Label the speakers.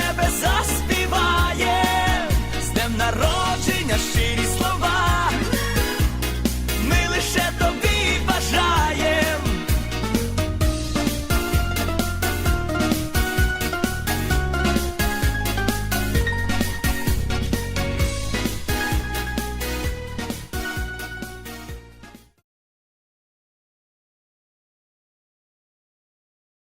Speaker 1: тебе заспіває, з днем народження щирість.